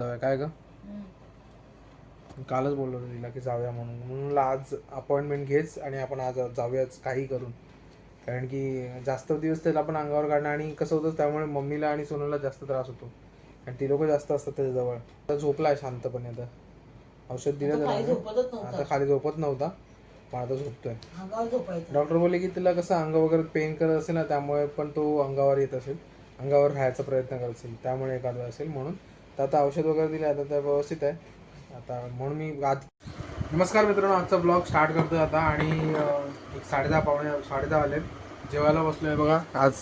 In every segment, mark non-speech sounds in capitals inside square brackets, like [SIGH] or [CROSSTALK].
काय ग? कालच बोललो तिला की जाऊया म्हणून. म्हणून आज अपॉइंटमेंट घेच आणि आपण आज जाऊयाच काही करून. कारण की जास्त दिवस त्याला पण अंगावर काढणं आणि कसं होतं त्यामुळे मम्मीला आणि सोनूला जास्त त्रास होतो. आणि ती लोक जास्त असतात त्याच्याजवळ. आता झोपलाय शांतपणे आता. औषध दिलं त्याला. आता खाली झोपत नव्हता. पण आता झोपतोय. डॉक्टर बोलले की तिला कसं अंग वगैरे पेन करत असेल ना त्यामुळे पण तो अंगावर येत असेल. अंगावर राहायचा प्रयत्न करत असेल. त्यामुळे एखादं असेल म्हणून. तर आता औषध वगैरे दिले आता त्या व्यवस्थित आहे. आता म्हणून मी आज नमस्कार मित्रांनो आजचा ब्लॉग स्टार्ट करतोय आता आणि एक साडेदहा पावणे साडेदहा आले जेवायला बसलोय बघा. आज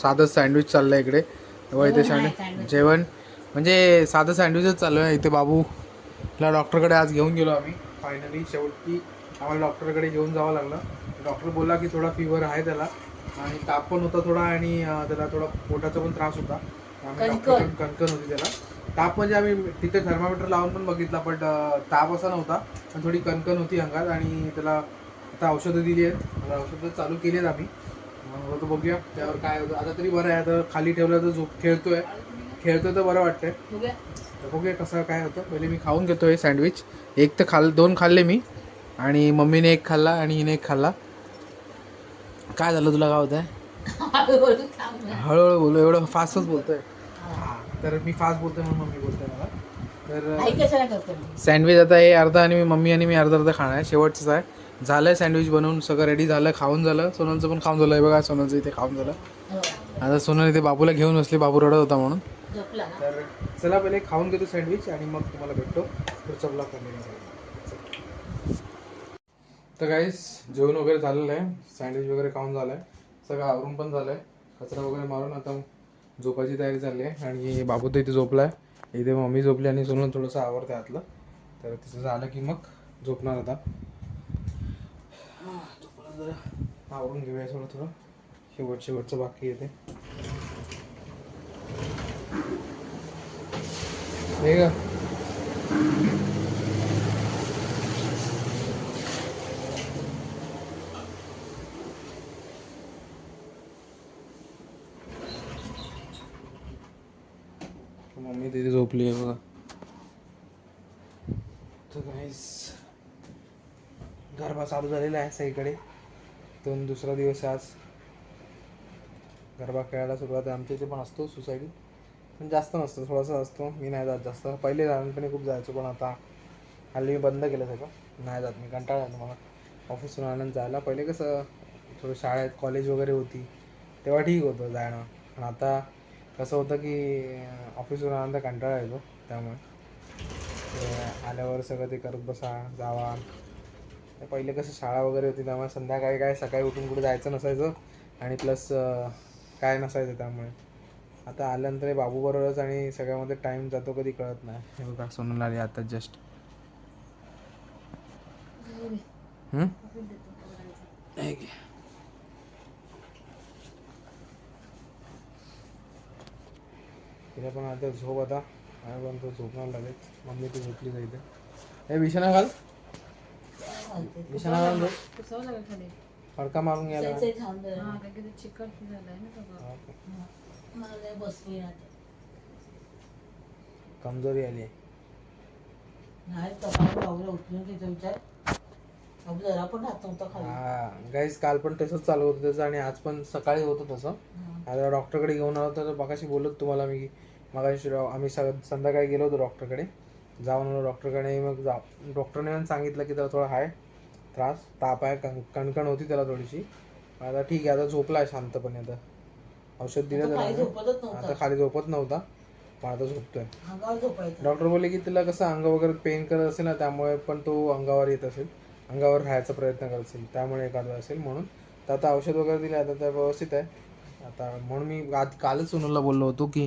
साधं सँडविच चाललंय इकडे. तेव्हा इथे सँडविच sandwich. जेवण म्हणजे साधं सँडविचच चालू आहे इथे बाबूला डॉक्टरकडे आज घेऊन गेलो आम्ही. फायनली शेवटी आम्हाला डॉक्टरकडे घेऊन जावं लागलं. डॉक्टर बोलला की थोडा फिवर आहे त्याला. आणि ताप पण होता थोडा आणि त्याला थोडा पोटाचा पण त्रास होता. कणकण होती त्याला. ताप म्हणजे आम्ही तिथे थर्मामीटर लावून पण बघितला पण ताप असा नव्हता. पण थोडी कणकण होती अंगात आणि त्याला आता औषधं दिली आहेत. आता औषधं चालू केली आहेत आम्ही. मग आता बघूया त्यावर काय होतं. आता तरी बरं आहे. आता खाली ठेवलं तर झोप खेळतोय. खेळतोय तर बरं वाटतंय. बघूया. तर बघूया कसं काय होतं. पहिले मी खाऊन घेतोय सँडविच एक तर खाल दोन खाल्ले मी. आणि मम्मीने एक खाल्ला आणि हिने एक खाल्ला. काय झालं तुला? काय होत आहे [LAUGHS] हळूहळू बोलू. एवढं फास्टच बोलतोय. हा, तर मी फास्ट बोलतोय म्हणून मम्मी बोलतोय मला. तर आई कशाला करतो मी? सँडविच आता हे अर्धा आणि मी मम्मी आणि मी अर्धा अर्धा खाणार आहे. शेवटचंच आहे. झालंय सँडविच बनवून सगळं रेडी झालं खाऊन झालं. सोनलचं पण खाऊन झालं. हे बघा सोनलचं इथे खाऊन झालं. हो. आता सोनल इथे बाबूला घेऊन बसली बाबू रडत होता म्हणून. तर चला पहिले खाऊन घेतो सँडविच आणि मग तुम्हाला भेटतो. पुढचा ब्लॉग कंटिन्यू तर काहीच जेवण वगैरे झालेलं आहे. सँडविच वगैरे खाऊन झालं आहे सगळं आवरून पण झालं आहे कचरा वगैरे मारून आता झोपायची तयारी चालली आहे. आणि बाबू तर इथे झोपला आहे इथे मम्मी झोपली आणि सोनून थोडंसं आवडतं आतलं. तर तिचं झालं की मग झोपणार आता. जरा आवरून घेऊया थोडं थोडं. शेवट शेवटचं बाकी येते हे का मम्मी तिथे झोपली आहे बघा. तर काहीच गरबा चालू झालेला आहे सगळीकडे. दोन दुसरा दिवस आज. गरबा खेळायला सुरुवात आहे. आमच्या इथे पण असतो सोसायटी पण जास्त नसतं. थोडासा असतो. मी नाही जात जास्त. पहिले लहानपणी खूप जायचो पण आता हल्ली मी बंद केलं सगळं. नाही जात. मी कंटाळा आलो मला. ऑफिसहून आनंद जायला. पहिले कसं थोडं शाळेत कॉलेज वगैरे होती. तेव्हा ठीक होतं जाणं पण आता कसं होतं की ऑफिसहून आनंद कंटाळा येतो त्यामुळे. ते आल्यावर सगळं ते करत बसा जावा. पहिले कसं शाळा वगैरे होती त्यामुळे संध्याकाळी काय सकाळी उठून कुठे जायचं नसायचं. आणि प्लस काय नसायचं त्यामुळे. आता आल्यानंतर बाबूबरोबरच आणि सगळ्यामध्ये टाइम जातो कधी कळत नाही. हे बघा सोनल आली आता जस्ट तिला पण आता झोप आता. आणि पण तो झोपणार लगेच मम्मी ती झोपली जायचं हे बिछाना घाल. बिछाना घाल. लागेल फडका मारून घ्यायला. येणार. कमजोरी आली हा गाईस काल पण तसंच चालू होतं त्याचं आणि आज पण सकाळी होतं तसं. आता डॉक्टरकडे घेऊन आलो तर मगाशी बोलत तुम्हाला मी डॉ- आम्ही सग संध्याकाळी गेलो होतो डॉक्टरकडे. जाऊन आलो. डॉक्टरकडे मग जा डॉक्टरने पण सांगितलं की त्याला थोडा आहे त्रास ताप आहे कण कणकण होती त्याला थोडीशी. आता ठीक आहे आता झोपला आहे शांतपणे आता. औषध दिलं त्याला. आता खाली झोपत नव्हता पण आता झोपतोय. डॉक्टर बोलले की तिला कसं अंग वगैरे पेन करत असेल ना त्यामुळे पण तो अंगावर येत असेल. अंगावर राहायचा प्रयत्न करत असेल त्यामुळे एखादं असेल म्हणून. तर आता औषध वगैरे दिले आता त्या व्यवस्थित आहे. आता म्हणून मी आज कालच सोनलला बोललो होतो की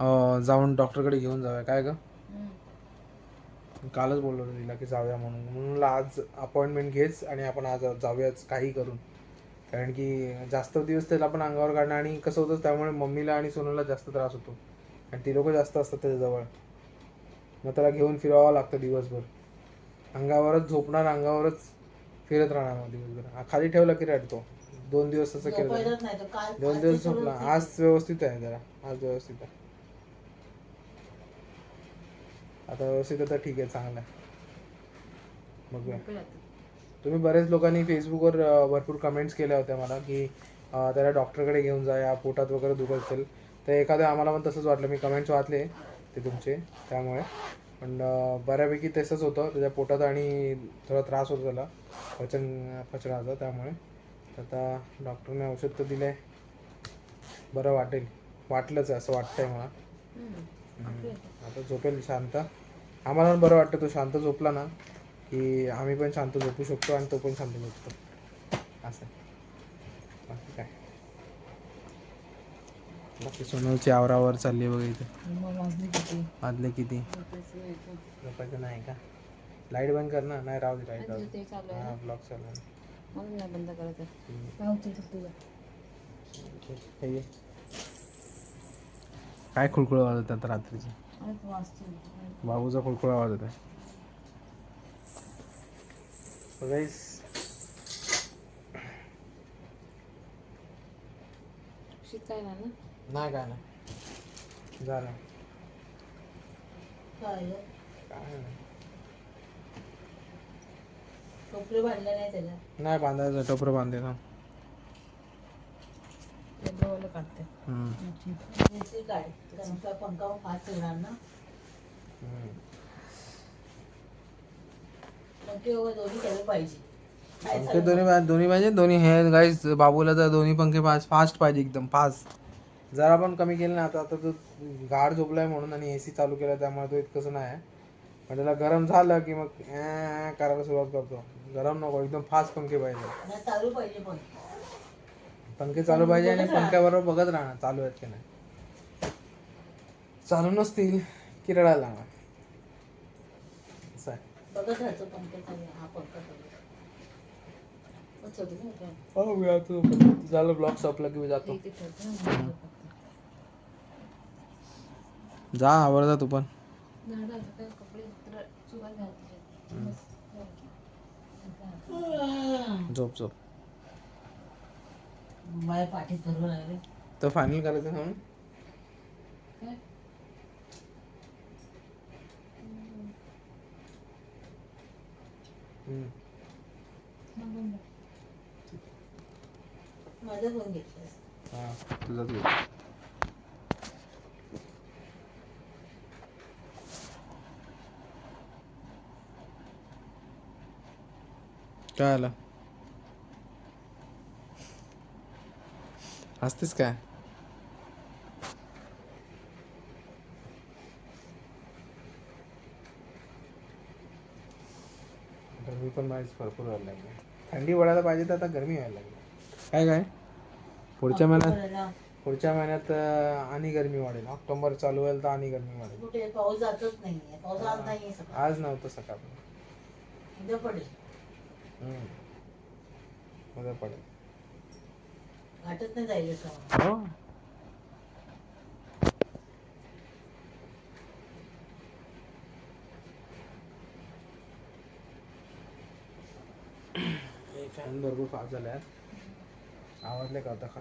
अं, जाऊन डॉक्टरकडे घेऊन जाऊया. काय ग. कालच बोललो होतो तिला की जाऊया म्हणून. म्हणून म्हणलं आज अपॉइंटमेंट घेच आणि आपण आज जाऊयाच काही करून. कारण की जास्त दिवस त्याला पण अंगावर काढणं आणि कसं होतं त्यामुळे मम्मीला आणि सोनूला जास्त त्रास होतो. आणि ती लोक जास्त असतात त्याच्याजवळ. मग त्याला घेऊन फिरवावं लागतं दिवसभर. अंगावरच झोपणार अंगावरच फिरत राहणार मग दिवसभर. आ, खाली ठेवला की रडतो. दोन दिवस तसं केलं नाही दोन दिवस झोपला. आज व्यवस्थित आहे जरा. आज व्यवस्थित आहे. आता व्यवस्थित आता ठीक आहे चांगलं आहे. बघूया. तुम्ही बरेच लोकांनी फेसबुकवर भरपूर कमेंट्स केल्या होत्या मला की त्याला डॉक्टरकडे घेऊन जा या पोटात वगैरे दुखत असेल. तर एखाद्या आम्हाला पण तसंच वाटलं. मी कमेंट्स वाचले ते तुमचे त्यामुळे. पण बऱ्यापैकी तसंच होतं. त्याच्या पोटात आणि थोडा त्रास होतो त्याला पचन पचनाचा त्यामुळे. तर आता डॉक्टरने औषध तर दिलं आहे बरं वाटेल. वाटलंच आहे असं वाटतंय मला. आता झोपेल शांत. आम्हाला पण बरं वाटतं तो शांत झोपला ना की आम्ही पण शांत झोपू शकतो आणि तो पण शांत झोपतो. असं बाकी काय? बाकी सोनलची आवरावर चालली बघा इथे. वाजली किती. झोपायचं नाही का? लाइट बंद कर ना नाही राहू दे लाइट. राहू हा. ब्लॉक चालू बंद करायचं. हे. काय खुळखुळ आवाज होतात रात्रीचे? बाबूचा खुळखुळ आवाज शीत काय ना ना? नाही काय नाही झालं आहे? नाही. टोपले बांधले नाही त्याला नाही बांधायचं टोपरं बांधते ना काढते. ते काढ पंखा ना वगैरे दोन्ही पाहिजे पंखे? दोन्ही पा- दोन्ही पाहिजे? दोन्ही हे गाईस बाबूला तर दोन्ही पंखे फास्ट फास्ट पाहिजे एकदम फास्ट जरा पण कमी केलं ना आता आता तो गाढ झोपलाय म्हणून आणि एसी चालू केला त्यामुळे तो इतकंसं नाही आहे पण त्याला गरम झालं की मग अं करायला सुरुवात करतो. गरम नको एकदम फास्ट पंखे पाहिजे. चालू पाहिजे पण. पंखे चालू पाहिजे आणि पंख्याबरोबर बघत राहणार चालू आहेत की नाही. चालू नसतील की रडायला लागणार. असं आहे. बघत राहायचं पंखे चालू हा पंखा चालू. मग हो मी झालं ब्लॉग संपला की मी जातो. ठेवते ना. जा आवडता तू पण. झाडं आता काय कपडे तर चुकात घालते. बस. झोप झोप. माझ्या पाठीत धरून लागले तर फायनल करायचं म्हणून? काय? हम्म. माझा फोन घेतलास. हा तुझाच घे काय आलं? हसतेस काय गरमी पण माझी भरपूर व्हायला लागली. थंडी वाढायला पाहिजे तर आता गरमी व्हायला लागली. काय काय? पुढच्या महिन्यात? पुढच्या महिन्यात अं, आणि गरमी वाढेल. ऑक्टोबर चालू होईल तर आणि गरमी वाढेल. कुठे? पाऊस जातच नाहीये. पाऊस आज नाहीये सकाळ आज नव्हतं सकाळ उद्या पडेल. उद्या पडेल. घाटत नाही जाईल असं हो? फॅन भरपूर फास्ट झाले आहेत आवडले का आता खा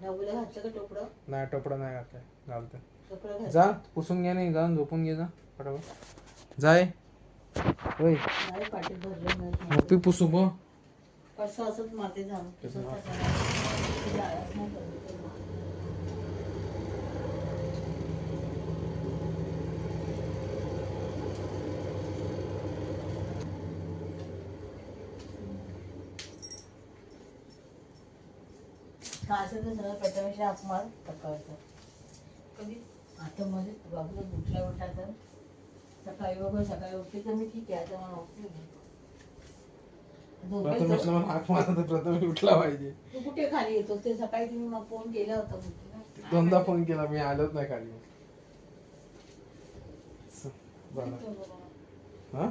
घातलं का टोपडं? नाही टोपडा नाही घातलाय. घालतं टोपडं घातलं. जा पुसून घे नाही जाऊन झोपून घे जा फटाफट जाय होय मग. तू पुसू प्रथमेश अपमान आता मध्ये बाबूला उठल्या उठला तर सकाळी सकाळी उठली तर मी ठीक आहे आता मला हाक प्रथमेश उठला पाहिजे. तू कुठे खाली येतो? ते सकाळी तुम्ही मग फोन केला होता. दोनदा फोन केला मी आलोच नाही खाली. हा.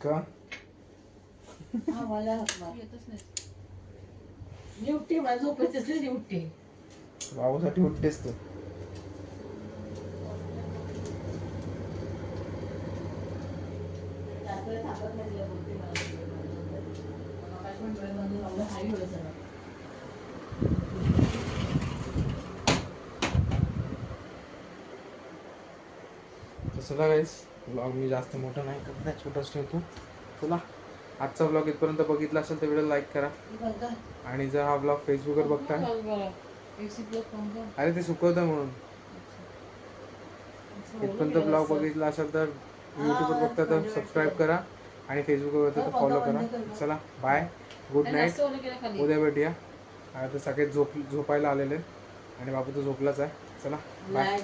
का? हा मला हाक मार. तू येतच नाही. मी उठते मला असली उठते. भाऊसाठी उठतेस तू. तसं काहीच ब्लॉग मी जास्त मोठा नाही करत नाही छोटाच ठेवतो. चला आजचा ब्लॉग इथपर्यंत बघितला असेल तर व्हिडिओ लाईक करा. आणि जर हा ब्लॉग फेसबुकवर बघता अरे ते सुकवतं म्हणून. इथपर्यंत ब्लॉग बघितला असेल तर यूट्यूबवर बघता तर सबस्क्राईब करा आणि फेसबुकवर तर फॉलो करा. चला बाय गुड आणि नाईट उद्या भेटूया. आता सगळे झोप झोपायला आलेले. आणि बाबू तर झोपलाच आहे. चला बाय